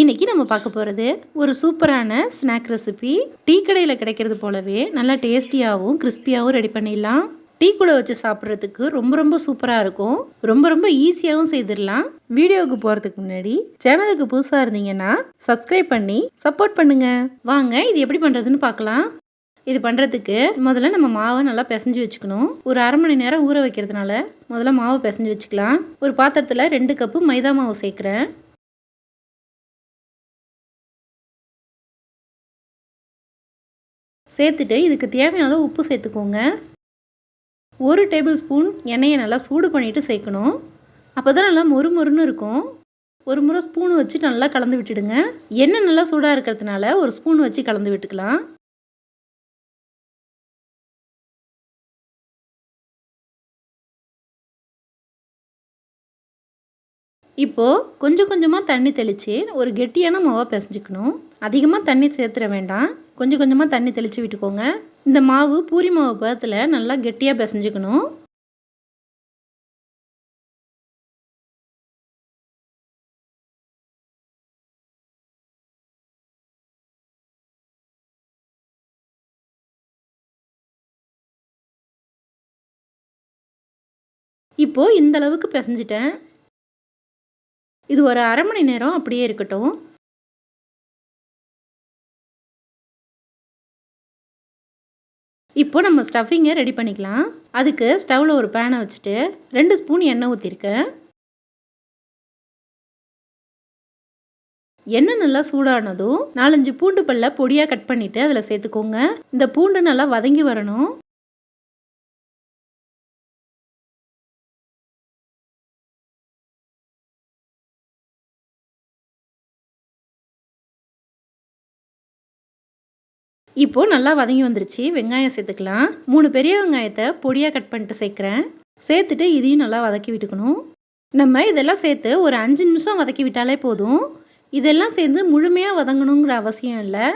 இன்னைக்கு நம்ம பார்க்க போகிறது ஒரு சூப்பரான ஸ்நாக் ரெசிபி டீ கடையில் கிடைக்கிறது போலவே நல்லா டேஸ்டியாகவும் கிறிஸ்பியாகவும் ரெடி பண்ணிடலாம். டீ கூட வச்சு சாப்பிட்றதுக்கு ரொம்ப ரொம்ப சூப்பராக இருக்கும். ரொம்ப ரொம்ப ஈஸியாகவும் செய்திடலாம். வீடியோவுக்கு போகிறதுக்கு முன்னாடி சேனலுக்கு புதுசாக இருந்தீங்கன்னா சப்ஸ்கிரைப் பண்ணி சப்போர்ட் பண்ணுங்க. வாங்க இது எப்படி பண்ணுறதுன்னு பார்க்கலாம். இது பண்ணுறதுக்கு முதல்ல நம்ம மாவை நல்லா பிசைஞ்சு வச்சுக்கணும். ஒரு அரை மணி நேரம் ஊற வைக்கிறதுனால முதல்ல மாவை பிசைஞ்சு வச்சுக்கலாம். ஒரு பாத்திரத்தில் ரெண்டு கப்பு மைதா மாவு சேர்க்குறேன். சேர்த்துட்டு இதுக்கு தேவையான அளவு உப்பு சேர்த்துக்கோங்க. ஒரு டேபிள் ஸ்பூன் எண்ணெயை நல்லா சூடு பண்ணிவிட்டு சேர்க்கணும். அப்போ தான் நல்லா மொறு மொறுன்னு இருக்கும். ஒரு முறை ஸ்பூன் வச்சு நல்லா கலந்து விட்டுடுங்க. எண்ணெய் நல்லா சூடாக இருக்கிறதுனால ஒரு ஸ்பூன் வச்சு கலந்து விட்டுக்கலாம். இப்போது கொஞ்சம் கொஞ்சமாக தண்ணி தெளித்து ஒரு கெட்டியான மாவாக பிசைஞ்சிக்கணும். அதிகமாக தண்ணி சேர்த்துட வேண்டாம். கொஞ்சம் கொஞ்சமாக தண்ணி தெளித்து விட்டுக்கோங்க. இந்த மாவு பூரி மாவு பதத்தில் நல்லா கெட்டியாக பிசைஞ்சுக்கணும். இப்போது இந்த அளவுக்கு பிசைஞ்சிட்டேன். இது ஒரு அரை மணி நேரம் அப்படியே இருக்கட்டும். இப்போ நம்ம ஸ்டஃபிங்கை ரெடி பண்ணிக்கலாம். அதுக்கு ஸ்டவ்வில் ஒரு பேனை வச்சுட்டு ரெண்டு ஸ்பூன் எண்ணெய் ஊற்றிருக்கேன் எண்ணெய் நல்லா சூடானதும் நாலஞ்சு பூண்டு பல்ல பொடியாக கட் பண்ணிவிட்டு அதில் சேர்த்துக்கோங்க. இந்த பூண்டு நல்லா வதங்கி வரணும். இப்போது நல்லா வதங்கி வந்துருச்சு. வெங்காயம் சேர்த்துக்கலாம். மூணு பெரிய வெங்காயத்தை பொடியாக கட் பண்ணிட்டு சேர்க்குறேன். சேர்த்துட்டு இதையும் நல்லா வதக்கி விட்டுக்கணும். நம்ம இதெல்லாம் சேர்த்து ஒரு அஞ்சு நிமிஷம் வதக்கி விட்டாலே போதும். இதெல்லாம் சேர்ந்து முழுமையாக வதங்கணுங்கிற அவசியம் இல்லை.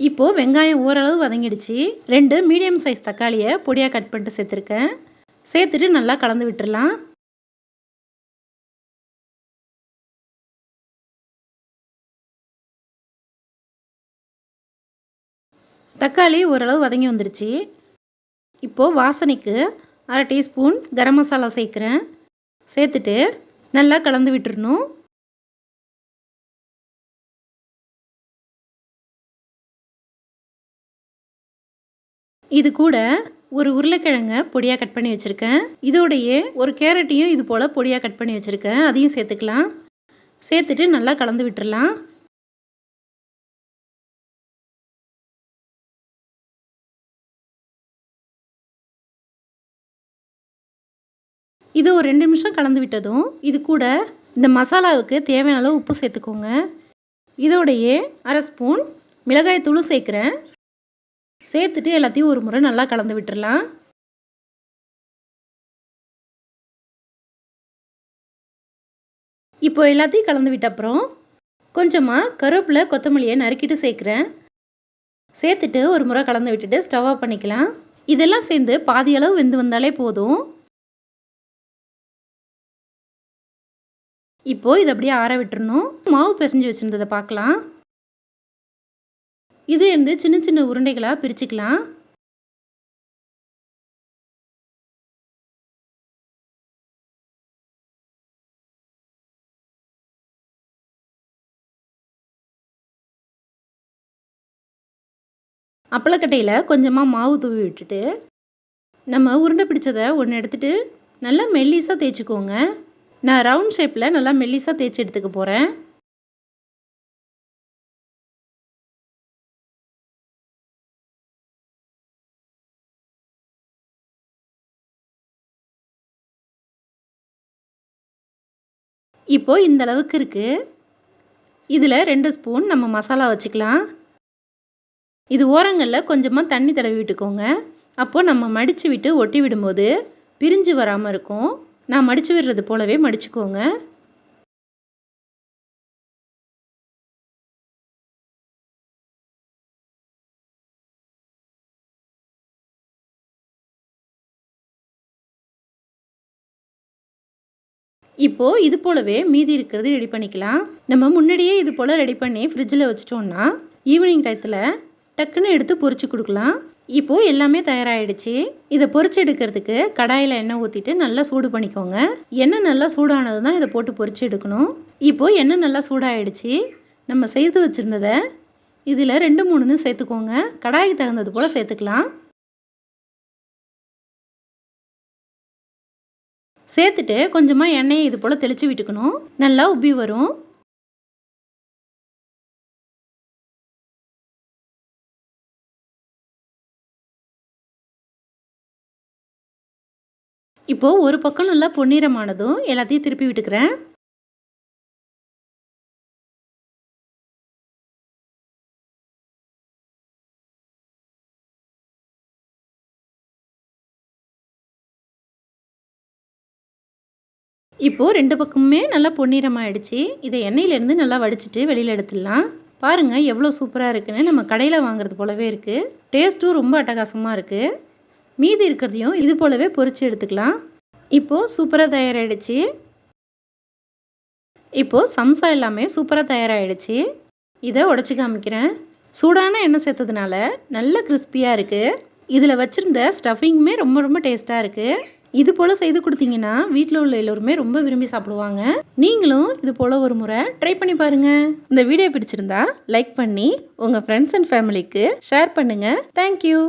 இப்போது வெங்காயம் ஓரளவு வதங்கிடுச்சு. ரெண்டு மீடியம் சைஸ் தக்காளியை பொடியாக கட் பண்ணிட்டு சேர்த்துருக்கேன். சேர்த்துட்டு நல்லா கலந்து விட்டுடலாம் தக்காளி ஓரளவு வதங்கி வந்துருச்சு. இப்போது வாசனைக்கு அரை டீஸ்பூன் கரம் மசாலா சேர்க்குறேன். சேர்த்துட்டு நல்லா கலந்து விட்டுறணும். இது கூட ஒரு உருளைக்கிழங்க பொடியாக கட் பண்ணி வச்சுருக்கேன். இதோடையே ஒரு கேரட்டையும் இது போல் பொடியாக கட் பண்ணி வச்சுருக்கேன். அதையும் சேர்த்துக்கலாம். சேர்த்துட்டு நல்லா கலந்து விட்டுடலாம் இது ஒரு ரெண்டு நிமிஷம் கலந்து விட்டதும் இது கூட இந்த மசாலாவுக்கு தேவையான அளவு உப்பு சேர்த்துக்கோங்க. இதோடையே அரை ஸ்பூன் மிளகாய் சேர்க்குறேன். சேர்த்துட்டு எல்லாத்தையும் ஒரு முறை நல்லா கலந்து விட்டுடலாம் இப்போ எல்லாத்தையும் கலந்து விட்ட அப்புறம் கொஞ்சமாக கருவேப்பிலை கொத்தமல்லியை நறுக்கிட்டு சேர்க்குறேன். சேர்த்துட்டு ஒரு முறை கலந்து விட்டுட்டு ஸ்டவ் ஆஃப் பண்ணிக்கலாம். இதெல்லாம் சேர்ந்து பாதி அளவு வெந்து வந்தாலே போதும். இப்போது இது அப்படியே ஆற விட்டுறணும். மாவு பிசைஞ்சு வச்சுருந்ததை பார்க்கலாம். இது இருந்து சின்ன சின்ன உருண்டைகளாக பிரிச்சுக்கலாம். அப்பளக்கட்டையில் கொஞ்சமாக மாவு தூவி விட்டுட்டு நம்ம உருண்டை பிடிச்சதை ஒன்று எடுத்துகிட்டு நல்லா மெல்லிஸாக தேய்ச்சிக்கோங்க. நான் ரவுண்ட் ஷேப்பில் நல்லா மெல்லிஸாக தேய்ச்சி எடுத்துக்க போகிறேன் இப்போது இந்த அளவுக்கு இருக்குது இதில் ரெண்டு ஸ்பூன் நம்ம மசாலா வச்சுக்கலாம். இது ஓரங்களில் கொஞ்சமாக தண்ணி தடவி விட்டுக்கோங்க. அப்போது நம்ம மடித்து விட்டு ஒட்டி விடும்போது பிரிஞ்சு வராமல் இருக்கும். நான் மடித்து விடுறது போலவே மடிச்சுக்கோங்க. இப்போது இது போலவே மீதி இருக்கிறது ரெடி பண்ணிக்கலாம். நம்ம முன்னாடியே இது போல் ரெடி பண்ணி ஃப்ரிட்ஜில் வச்சிட்டோம்னா ஈவினிங் டயத்தில் டக்குன்னு எடுத்து பொறிச்சு கொடுக்கலாம். இப்போது எல்லாமே தயாராகிடுச்சு இதை பொரிச்சு எடுக்கிறதுக்கு கடாயில் எண்ணெய் ஊற்றிட்டு நல்லா சூடு பண்ணிக்கோங்க. எண்ணெய் நல்லா சூடானது தான் இதை போட்டு பொறிச்சு எடுக்கணும் இப்போது எண்ணெய் நல்லா சூடாயிடுச்சு. நம்ம செய்து வச்சுருந்ததை இதில் ரெண்டு மூணுன்னு சேர்த்துக்கோங்க. கடாய்க்கு தகுந்தது போல் சேர்த்துக்கலாம். சேர்த்துட்டு கொஞ்சமாக எண்ணெயை இது போல் தெளித்து விட்டுக்கணும். நல்லா உப்பி வரும். இப்போது ஒரு பக்கம் நல்லா பொன்னிறமானதும் எல்லாத்தையும் திருப்பி விட்டுக்கிறேன். இப்போது ரெண்டு பக்கமுமே நல்லா பொன்னிறமாயிடுச்சு. இதை எண்ணெயிலேருந்து நல்லா வடிச்சிட்டு வெளியில் எடுத்துடலாம். பாருங்கள் எவ்வளோ சூப்பராக இருக்குன்னு நம்ம கடையில் வாங்குறது போலவே இருக்குது டேஸ்ட்டும் ரொம்ப அட்டகாசமாக இருக்குது மீதி இருக்கிறதையும் இது போலவே பொறிச்சு எடுத்துக்கலாம். இப்போது சூப்பராக தயாராகிடுச்சு இப்போது சம்சா எல்லாமே சூப்பராக தயாராகிடுச்சு இதை உடச்சி காமிக்கிறேன். சூடான எண்ணெய் சேர்த்ததுனால நல்ல கிறிஸ்பியாக இருக்குது இதில் வச்சுருந்த ஸ்டஃபிங்குமே ரொம்ப ரொம்ப டேஸ்ட்டாக இருக்குது இது போல் செய்து கொடுத்தீங்கன்னா வீட்டில் உள்ள எல்லோருமே ரொம்ப விரும்பி சாப்பிடுவாங்க. நீங்களும் இது போல் ஒரு முறை ட்ரை பண்ணி பாருங்கள் இந்த வீடியோ பிடிச்சிருந்தா லைக் பண்ணி உங்கள் ஃப்ரெண்ட்ஸ் அண்ட் ஃபேமிலிக்கு ஷேர் பண்ணுங்கள் தேங்க்யூ